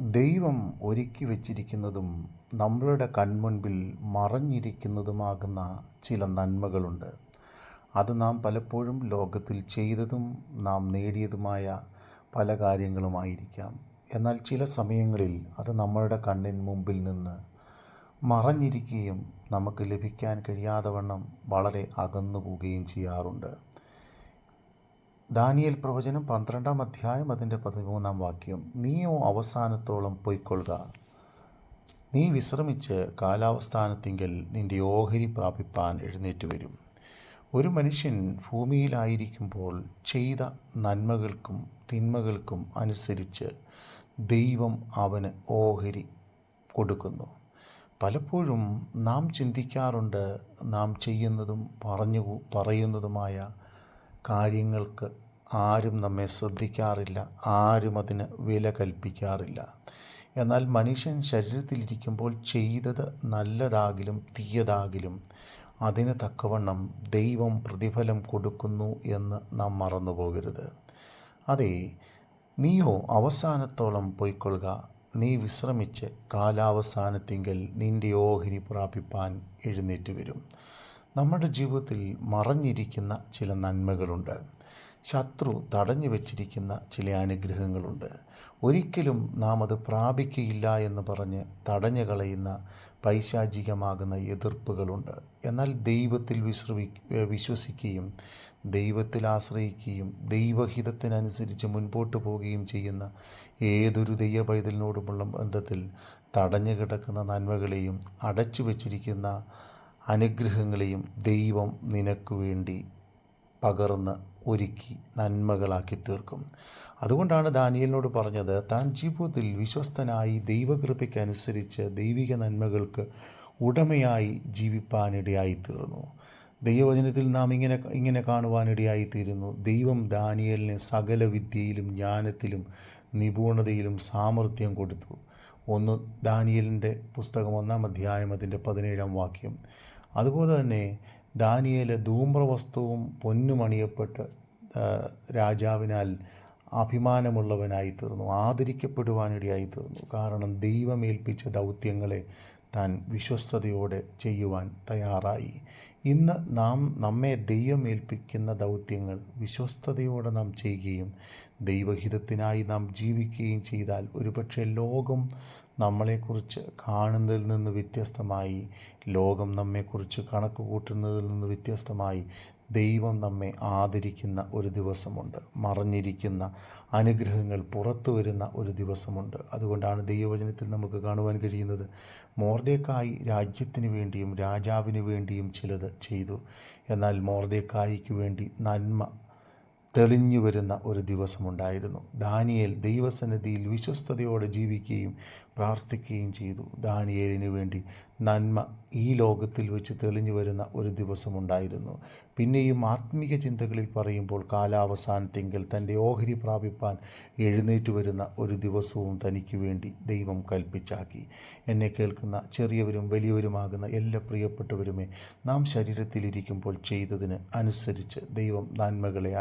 ദൈവം ഒരുക്കി വച്ചിരിക്കുന്നതും നമ്മളുടെ കൺമുൻപിൽ മറഞ്ഞിരിക്കുന്നതുമാകുന്ന ചില നന്മകളുണ്ട്. അത് നാം പലപ്പോഴും ലോകത്തിൽ ചെയ്തതും നാം നേടിയതുമായ പല കാര്യങ്ങളുമായിരിക്കാം. എന്നാൽ ചില സമയങ്ങളിൽ അത് നമ്മളുടെ കണ്ണിന് മുമ്പിൽ നിന്ന് മറഞ്ഞിരിക്കുകയും നമുക്ക് ലഭിക്കാൻ കഴിയാതെ വണ്ണം വളരെ അകന്നു പോവുകയും ചെയ്യാറുണ്ട്. ദാനിയേൽ പ്രവചനം പന്ത്രണ്ടാം അധ്യായം അതിന്റെ പതിമൂന്നാം വാക്യം. നീയോ അവസാനത്തോളം പൊയ്ക്കൊള്ളുക. നീ വിശ്രമിച്ച് കാലാവസ്ഥാനത്തെങ്കിൽ നിന്റെ ഓഹരി പ്രാപിപ്പാൻ എഴുന്നേറ്റ് വരും. ഒരു മനുഷ്യൻ ഭൂമിയിലായിരിക്കുമ്പോൾ ചെയ്ത നന്മകൾക്കും തിന്മകൾക്കും അനുസരിച്ച് ദൈവം അവന് ഓഹരി കൊടുക്കുന്നു. പലപ്പോഴും നാം ചിന്തിക്കാറുണ്ട് നാം ചെയ്യുന്നതും പറഞ്ഞു പറയുന്നതുമായ കാര്യങ്ങൾക്ക് ആരും നമ്മെ ശ്രദ്ധിക്കാറില്ല ആരും അതിന് വില കൽപ്പിക്കാറില്ല. എന്നാൽ മനുഷ്യൻ ശരീരത്തിലിരിക്കുമ്പോൾ ചെയ്തത് നല്ലതാകിലും തീയതാകിലും അതിന് തക്കവണ്ണം ദൈവം പ്രതിഫലം കൊടുക്കുന്നു എന്ന് നാം മറന്നു പോകരുത് അതെ നീയോ അവസാനത്തോളം പൊയ്ക്കൊള്ളുക. നീ വിശ്രമിച്ച് കാലാവസാനത്തിങ്കൽ നിന്റെ ഓഹരി പ്രാപിപ്പാൻ എഴുന്നേറ്റ് വരും. നമ്മുടെ ജീവിതത്തിൽ മറഞ്ഞിരിക്കുന്ന ചില നന്മകളുണ്ട്. ശത്രു തടഞ്ഞു വച്ചിരിക്കുന്ന ചില അനുഗ്രഹങ്ങളുണ്ട്. ഒരിക്കലും നാം അത് പ്രാപിക്കയില്ല എന്ന് പറഞ്ഞ് തടഞ്ഞു കളയുന്ന പൈശാചികമാകുന്ന എതിർപ്പുകളുണ്ട്. എന്നാൽ ദൈവത്തിൽ വിശ്രമി വിശ്വസിക്കുകയും ദൈവത്തിൽ ആശ്രയിക്കുകയും ദൈവഹിതത്തിനനുസരിച്ച് മുൻപോട്ട് പോവുകയും ചെയ്യുന്ന ഏതൊരു ദൈവ പൈതലിനോടുമുള്ള ബന്ധത്തിൽ തടഞ്ഞു കിടക്കുന്ന നന്മകളെയും അടച്ചു വച്ചിരിക്കുന്ന അനുഗ്രഹങ്ങളെയും ദൈവം നിനക്ക് വേണ്ടി പകർന്ന് ഒരുക്കി നന്മകളാക്കി തീർക്കും. അതുകൊണ്ടാണ് ദാനിയലിനോട് പറഞ്ഞത് താൻ ജീവിതത്തിൽ വിശ്വസ്തനായി ദൈവകൃപയ്ക്കനുസരിച്ച് ദൈവിക നന്മകൾക്ക് ഉടമയായി ജീവിപ്പാനിടയായി തീർന്നു. ദൈവവചനത്തിൽ നാം ഇങ്ങനെ ഇങ്ങനെ കാണുവാനിടയായി തീരുന്നു. ദൈവം ദാനിയലിന് സകല വിദ്യയിലും ജ്ഞാനത്തിലും നിപുണതയിലും സാമർഥ്യം കൊടുത്തു. ഒന്ന് ദാനിയലിന്റെ പുസ്തകം ഒന്നാം അധ്യായം അതിന്റെ പതിനേഴാം വാക്യം. അതുപോലെ തന്നെ ദാനിയേൽ ധൂമ്രവസ്തുവും പൊന്നുമണിയപ്പെട്ട് രാജാവിനാൽ അഭിമാനമുള്ളവനായി തീർന്നു ആദരിക്കപ്പെടുവാനിടയായി തീർന്നു കാരണം ദൈവമേൽപ്പിച്ച ദൗത്യങ്ങളെ താൻ വിശ്വസ്തയോടെ ചെയ്യുവാൻ തയ്യാറായി. ഇന്ന് നാം നമ്മെ ദൈവമേൽപ്പിക്കുന്ന ദൗത്യങ്ങൾ വിശ്വസ്തയോടെ നാം ചെയ്യുകയും ദൈവഹിതത്തിനായി നാം ജീവിക്കുകയും ചെയ്താൽ ഒരുപക്ഷെ ലോകം നമ്മളെക്കുറിച്ച് കാണുന്നതിൽ നിന്ന് വ്യത്യസ്തമായി ലോകം നമ്മെക്കുറിച്ച് കണക്ക് കൂട്ടുന്നതിൽ നിന്ന് വ്യത്യസ്തമായി ദൈവം നമ്മെ ആദരിക്കുന്ന ഒരു ദിവസമുണ്ട്. മറഞ്ഞിരിക്കുന്ന അനുഗ്രഹങ്ങൾ പുറത്തു വരുന്ന ഒരു ദിവസമുണ്ട്. അതുകൊണ്ടാണ് ദൈവവചനത്തിൽ നമുക്ക് കാണുവാൻ കഴിയുന്നത്. മോർദേക്കായി രാജ്യത്തിന് വേണ്ടിയും രാജാവിന് വേണ്ടിയും ചിലത് ചെയ്തു. എന്നാൽ മോർദേക്കായിക്ക് വേണ്ടി നന്മ തെളിഞ്ഞു വരുന്ന ഒരു ദിവസമുണ്ടായിരുന്നു. ദാനിയേൽ ദൈവസന്നിധിയിൽ വിശ്വസ്തയോടെ ജീവിക്കുകയും പ്രാർത്ഥിക്കുകയും ചെയ്തു. ദാനിയേലിന് വേണ്ടി നന്മ ഈ ലോകത്തിൽ വെച്ച് തെളിഞ്ഞു വരുന്ന ഒരു ദിവസമുണ്ടായിരുന്നു. പിന്നെയും ആത്മീക ചിന്തകളിൽ പറയുമ്പോൾ കാലാവസാനത്തെങ്കിൽ തന്റെ ഓഹരി പ്രാപിപ്പാൻ എഴുന്നേറ്റ് വരുന്ന ഒരു ദിവസവും തനിക്ക് വേണ്ടി ദൈവം കൽപ്പിച്ചാക്കി. എന്നെ കേൾക്കുന്ന ചെറിയവരും വലിയവരുമാകുന്ന എല്ലാ പ്രിയപ്പെട്ടവരുമേ നാം ശരീരത്തിലിരിക്കുമ്പോൾ ചെയ്തതിന് അനുസരിച്ച് ദൈവം നന്മകളെ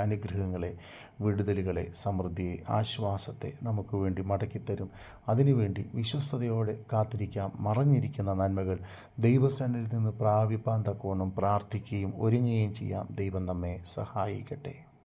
അനുഗ്രഹങ്ങളെ വിടുതലുകളെ സമൃദ്ധിയെ ആശ്വാസത്തെ നമുക്ക് വേണ്ടി മടക്കിത്തരും. അതിനുവേണ്ടി വിശ്വസ്തയോടെ കാത്തിരിക്കാം. മറഞ്ഞിരിക്കുന്ന നന്മകൾ ദൈവസന്നിധിയിൽ നിന്ന് പ്രാപിപ്പാൻ തക്കോണം പ്രാർത്ഥിക്കുകയും ഒരുങ്ങുകയും ചെയ്യാം. ദൈവം നമ്മെ സഹായിക്കട്ടെ.